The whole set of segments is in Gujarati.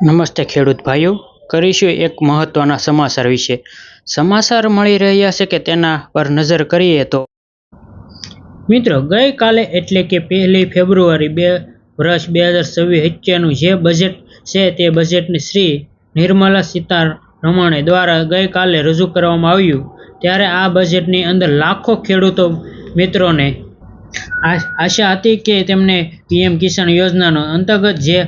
નમસ્તે ખેડૂત ભાઈઓ. કરીશું એક મહત્વના સમાચાર વિશે. સમાચાર મળી રહ્યા છે કે તેના પર નજર કરીએ તો મિત્રો, ગઈકાલે એટલે કે પહેલી ફેબ્રુઆરી બે વર્ષ બે હજાર છવ્વીસ હત્યાનું જે બજેટ છે તે બજેટની શ્રી નિર્મલા સીતારમણે દ્વારા ગઈકાલે રજૂ કરવામાં આવ્યું. ત્યારે આ બજેટની અંદર લાખો ખેડૂતો મિત્રોને આશા હતી કે તેમને પીએમ કિસાન યોજનાનો અંતર્ગત જે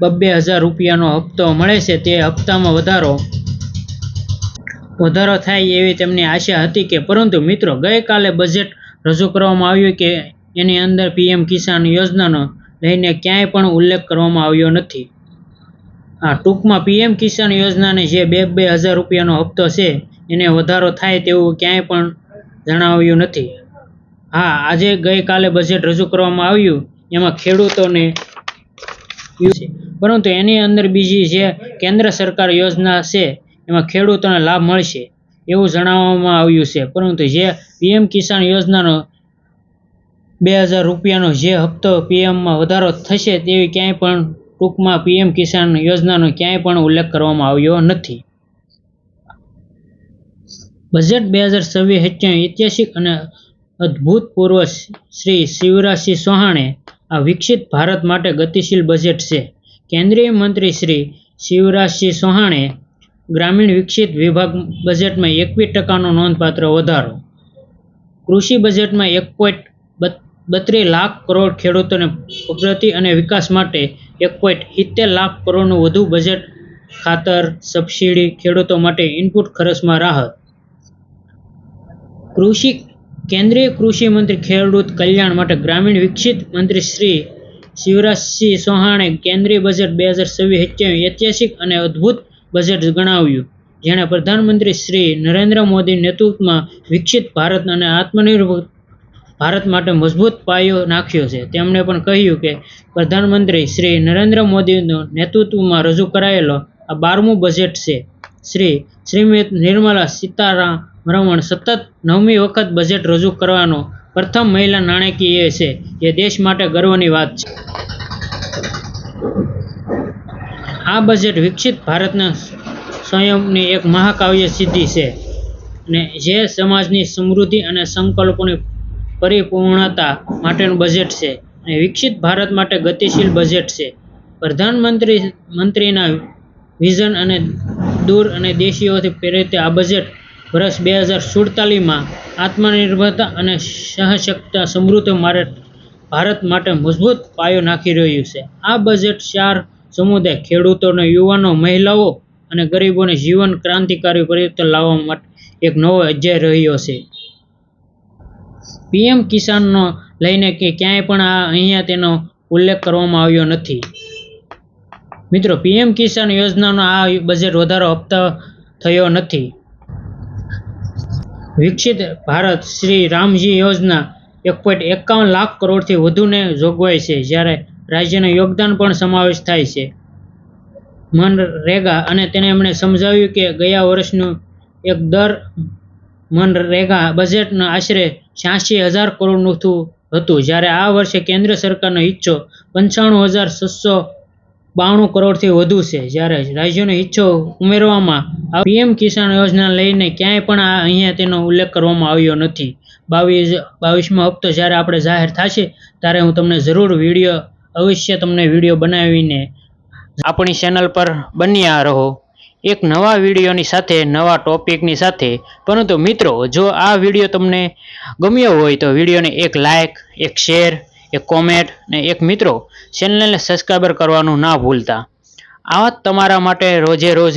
બબ્બે હજાર રૂપિયાનો હપ્તો મળે છે તે હપ્તામાં વધારો વધારો થાય એવી તેમની આશા હતી કે પરંતુ મિત્રો ગઈકાલે બજેટ રજૂ કરવામાં આવ્યું કે એની અંદર પીએમ કિસાન યોજનાનો લઈને ક્યાંય પણ ઉલ્લેખ કરવામાં આવ્યો નથી. આ ટૂંકમાં પીએમ કિસાન યોજનાને જે બે બે હજાર રૂપિયાનો હપ્તો છે એને વધારો થાય તેવું ક્યાંય પણ જણાવ્યું નથી. હા, આજે ગઈકાલે બજેટ રજૂ કરવામાં આવ્યું, એમાં ખેડૂતોને પરંતુ એની અંદર બીજી જે કેન્દ્ર સરકાર યોજના છે, એમાં ખેડૂતોને લાભ મળશે એવું જણાવવામાં આવ્યું છે. પરંતુ જે પીએમ કિસાન યોજનાનો બે હજાર રૂપિયાનો જે હપ્તો પીએમમાં વધારો થશે તેવી ક્યાંય પણ ટૂંકમાં પીએમ કિસાન યોજનાનો ક્યાંય પણ ઉલ્લેખ કરવામાં આવ્યો નથી. બજેટ બે હજાર છવ્વીસ ઐતિહાસિક અને અદ્ભુતપૂર્વ શ્રી શિવરાજસિંહ ચૌહાણે આ વિકસિત ભારત માટે ગતિશીલ બજેટ છે. કેન્દ્રીય મંત્રી શ્રી શિવરાજસિંહ ચૌહાણે ગ્રામીણ વિકસિત વિભાગ બજેટમાં એકવીસ ટકાનો નોંધપાત્ર વધારો. કૃષિ બજેટમાં એક પોઈન્ટ બત્રીસ લાખ કરોડ ખેડૂતોને પ્રગતિ અને વિકાસ માટે એક પોઈન્ટ સિત્તેર લાખ કરોડનું વધુ બજેટ ખાતર સબસિડી ખેડૂતો માટે ઇનપુટ ખર્ચમાં રાહત. કૃષિ, કેન્દ્રીય કૃષિ મંત્રી ખેડૂત કલ્યાણ માટે ગ્રામીણ વિકસિત મંત્રી શ્રી શિવરાજસિંહ ચૌહાણે કેન્દ્રીય બજેટ બે હજાર છવ્વીસ સત્યાવીસ ઐતિહાસિક અને અદ્ભુત બજેટ ગણાવ્યું. જેણે પ્રધાનમંત્રી શ્રી નરેન્દ્ર મોદી નેતૃત્વમાં વિકસિત ભારત અને આત્મનિર્ભર ભારત માટે મજબૂત પાયો નાખ્યો છે. તેમણે પણ કહ્યું કે પ્રધાનમંત્રી શ્રી નરેન્દ્ર મોદીનું નેતૃત્વમાં રજૂ કરાયેલો આ બારમું બજેટ છે. શ્રી શ્રીમતી નિર્મલા સીતારમણ સતત નવમી વખત બજેટ રજૂ કરવાનો પ્રથમ મહિલા નાણાકીય છે. જે દેશ માટે ગર્વની વાત છે. આ બજેટ વિકસિત ભારતના સ્વયંની એક મહાકાવ્ય સિદ્ધિ છે અને જે સમાજની સમૃદ્ધિ અને સંકલ્પોની પરિપૂર્ણતા માટેનું બજેટ છે અને વિકસિત ભારત માટે ગતિશીલ બજેટ છે. પ્રધાનમંત્રી મંત્રીના વિઝન અને દૂર અને દેશીઓથી પ્રેરિત આ બજેટ વર્ષ બે હજાર સુડતાલીસમાં આત્મનિર્ભરતા અને સહશક્તા સમૃદ્ધ મારે ભારત માટે મજબૂત પાયો નાખી રહ્યું છે. આ બજેટ ચાર સમુદાય ખેડૂતોને યુવાનો, મહિલાઓ અને ગરીબોને જીવન ક્રાંતિકારી પરિવર્તન લાવવા માટે એક નવો અધ્યાય રહ્યો છે. પીએમ કિસાનનો લઈને કે ક્યાંય પણ આ અહીંયા તેનો ઉલ્લેખ કરવામાં આવ્યો નથી. મિત્રો, પીએમ કિસાન યોજનાનો આ બજેટ વધારો આપતા થયો નથી. વિકસિત ભારત શ્રી રામજી યોજના એક પોઈન્ટ એકાવન લાખ કરોડથી વધુને જોગવાઈ છે, જ્યારે રાજ્યનું યોગદાન પણ સમાવેશ થાય છે. મનરેગા અને તેને એમણે સમજાવ્યું કે ગયા વર્ષનું એક દર મનરેગા બજેટના આશરે છ્યાસી હજાર કરોડનું થું હતું, જ્યારે આ વર્ષે કેન્દ્ર સરકારનો હિસ્સો પંચાણું હજાર છસો બાણું કરોડથી વધુ છે. જ્યારે રાજ્યોનો હિસ્સો ઉમેરવામાં પીએમ કિસાન યોજના લઈને ક્યાંય પણ આ અહીંયા તેનો ઉલ્લેખ કરવામાં આવ્યો નથી. બાવીસ, બાવીસમો હપ્તો જ્યારે આપણે જાહેર થશે, ત્યારે હું તમને જરૂર વીડિયો, અવશ્ય તમને વીડિયો બનાવીને આપણી ચેનલ પર બન્યા રહો. એક નવા વિડીયોની સાથે, નવા ટોપિકની સાથે. પરંતુ મિત્રો, જો આ વીડિયો તમને ગમ્યો હોય તો વિડીયોને એક લાઇક એક શેર એક કોમેન્ટ ને એક મિત્રો ચેનલને સબસ્ક્રાઈબર કરવાનું ના ભૂલતા. આવા તમારા માટે રોજે રોજ